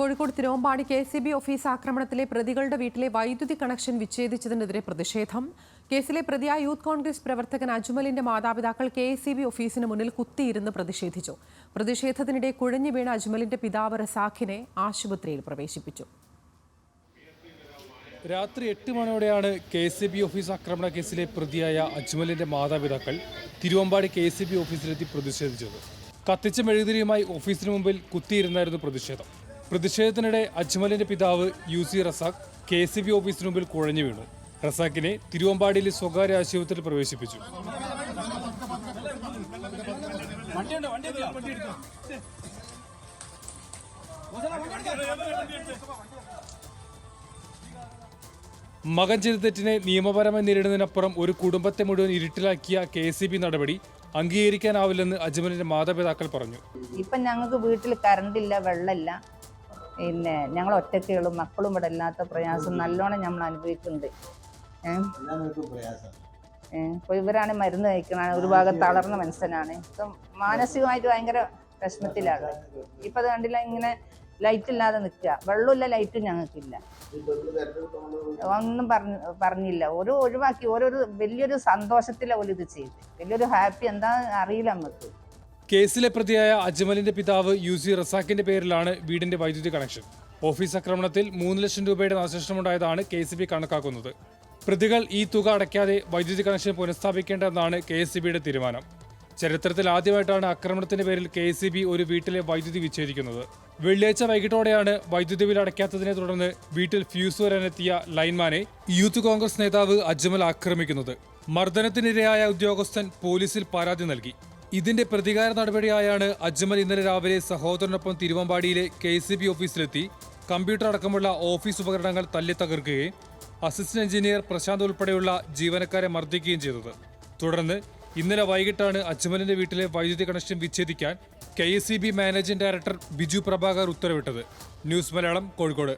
Kozhikode Thiruvambady K C B office ആക്രമണത്തിലെ പ്രതികളുടെ വീട്ടിലെ വൈദ്യുതി കണക്ഷൻ വിച്ഛേദിച്ചതിനെതിരെ പ്രതിഷേധം. കേസിലെ പ്രതിയായ യൂത്ത് കോൺഗ്രസ് പ്രവർത്തകൻ അജ്മലിന്റെ മാതാപിതാക്കൾ കെ സി ബി ഓഫീസിന് മുന്നിൽ കുത്തിയിരുന്ന് പ്രതിഷേധിച്ചു. പ്രതിഷേധത്തിനിടെ കുഴഞ്ഞു വീണ അജ്മലിന്റെ പിതാവ് റസാഖിനെ ആശുപത്രിയിൽ പ്രവേശിപ്പിച്ചു. രാത്രി എട്ട് മണിയോടെയാണ് കെ എസ് ബി ഓഫീസ് ആക്രമണ കേസിലെ പ്രതിയായ അജ്മലിന്റെ മാതാപിതാക്കൾ തിരുവമ്പാടി കെ എസ് ബി ഓഫീസിലെത്തി പ്രതിഷേധിച്ചത്. കത്തിച്ച മെഴുകുതിരിയുമായി ഓഫീസിന് മുമ്പിൽ കുത്തിയിരുന്നായിരുന്നു പ്രതിഷേധം. പ്രതിഷേധത്തിനിടെ അജ്മലിന്റെ പിതാവ് U C Razak K C B ഓഫീസിന് മുമ്പിൽ കുഴഞ്ഞു വീണു. റസാഖിനെ തിരുവമ്പാടിയിലെ സ്വകാര്യ ആശുപത്രിയിൽ പ്രവേശിപ്പിച്ചു. മകൻ ചെയ്ത തെറ്റിനെ നിയമപരമായി നേരിടുന്നതിനപ്പുറം ഒരു കുടുംബത്തെ മുഴുവൻ ഇരുട്ടിലാക്കിയ കെ സി ബി നടപടി അംഗീകരിക്കാനാവില്ലെന്ന് അജ്മലിന്റെ മാതാപിതാക്കൾ പറഞ്ഞു. ഇപ്പം ഞങ്ങൾക്ക് വീട്ടിൽ കറണ്ടില്ല വെള്ളമില്ല. പിന്നെ ഞങ്ങൾ ഒറ്റയ്ക്കുകളും മക്കളും ഇവിടെ ഇല്ലാത്ത പ്രയാസം നല്ലോണം നമ്മൾ അനുഭവിക്കുന്നുണ്ട്. ഏഹ് ഇപ്പോൾ ഇവരാണ് മരുന്ന് കഴിക്കണ ഒരു ഭാഗം തളർന്ന മനുഷ്യനാണ്. ഇപ്പം മാനസികമായിട്ട് ഭയങ്കര വിഷമത്തിലാണ്. ഇപ്പൊ അത് കണ്ടില്ല ഇങ്ങനെ ലൈറ്റ് ഇല്ലാതെ നിൽക്കുക വെള്ളമില്ല ലൈറ്റും ഞങ്ങൾക്കില്ല. ഒന്നും പറഞ്ഞ പറഞ്ഞില്ല. ഒരു ഒഴിവാക്കി ഓരോരു വലിയൊരു സന്തോഷത്തിലാണ് ഒരു ഇത് ചെയ്ത്. വലിയൊരു ഹാപ്പി എന്താ അറിയില്ല നമുക്ക് കേസിലെ പ്രതിയായ അജ്മലിന്റെ പിതാവ് യു സി റസാഖിന്റെ പേരിലാണ് വീടിന്റെ വൈദ്യുതി കണക്ഷൻ. ഓഫീസ് ആക്രമണത്തിൽ മൂന്ന് ലക്ഷം രൂപയുടെ നാശനഷ്ടമുണ്ടായതാണ് കെ സി ബി കണക്കാക്കുന്നത്. പ്രതികൾ ഈ തുക അടയ്ക്കാതെ വൈദ്യുതി കണക്ഷൻ പുനഃസ്ഥാപിക്കേണ്ടതെന്നാണ് കെ എസ് ബിയുടെ തീരുമാനം. ചരിത്രത്തിൽ ആദ്യമായിട്ടാണ് ആക്രമണത്തിന്റെ പേരിൽ കെ എസ് ബി ഒരു വീട്ടിലെ വൈദ്യുതി വിച്ഛേദിക്കുന്നത്. വെള്ളിയാഴ്ച വൈകിട്ടോടെയാണ് വൈദ്യുതി ബിൽ അടയ്ക്കാത്തതിനെ തുടർന്ന് വീട്ടിൽ ഫ്യൂസ് വരാനെത്തിയ ലൈൻമാനെ യൂത്ത് കോൺഗ്രസ് നേതാവ് അജ്മൽ ആക്രമിക്കുന്നത്. മർദ്ദനത്തിനിരയായ ഉദ്യോഗസ്ഥൻ പോലീസിൽ പരാതി നൽകി. ഇതിന്റെ പ്രതികാര നടപടിയായാണ് അജ്മൽ ഇന്നലെ രാവിലെ സഹോദരനൊപ്പം തിരുവമ്പാടിയിലെ കെ സി ബി ഓഫീസിലെത്തി. കമ്പ്യൂട്ടർ അടക്കമുള്ള ഓഫീസ് ഉപകരണങ്ങൾ തല്ലി തകർക്കുകയും അസിസ്റ്റന്റ് എഞ്ചിനീയർ പ്രശാന്ത് ഉൾപ്പെടെയുള്ള ജീവനക്കാരെ മർദ്ദിക്കുകയും ചെയ്തത്. തുടർന്ന് ഇന്നലെ വൈകിട്ടാണ് അജ്മലിന്റെ വീട്ടിലെ വൈദ്യുതി connection വിച്ഛേദിക്കാൻ K managing director Biju Prabhakar ഉത്തരവിട്ടത്. ന്യൂസ് മലയാളം കോഴിക്കോട്.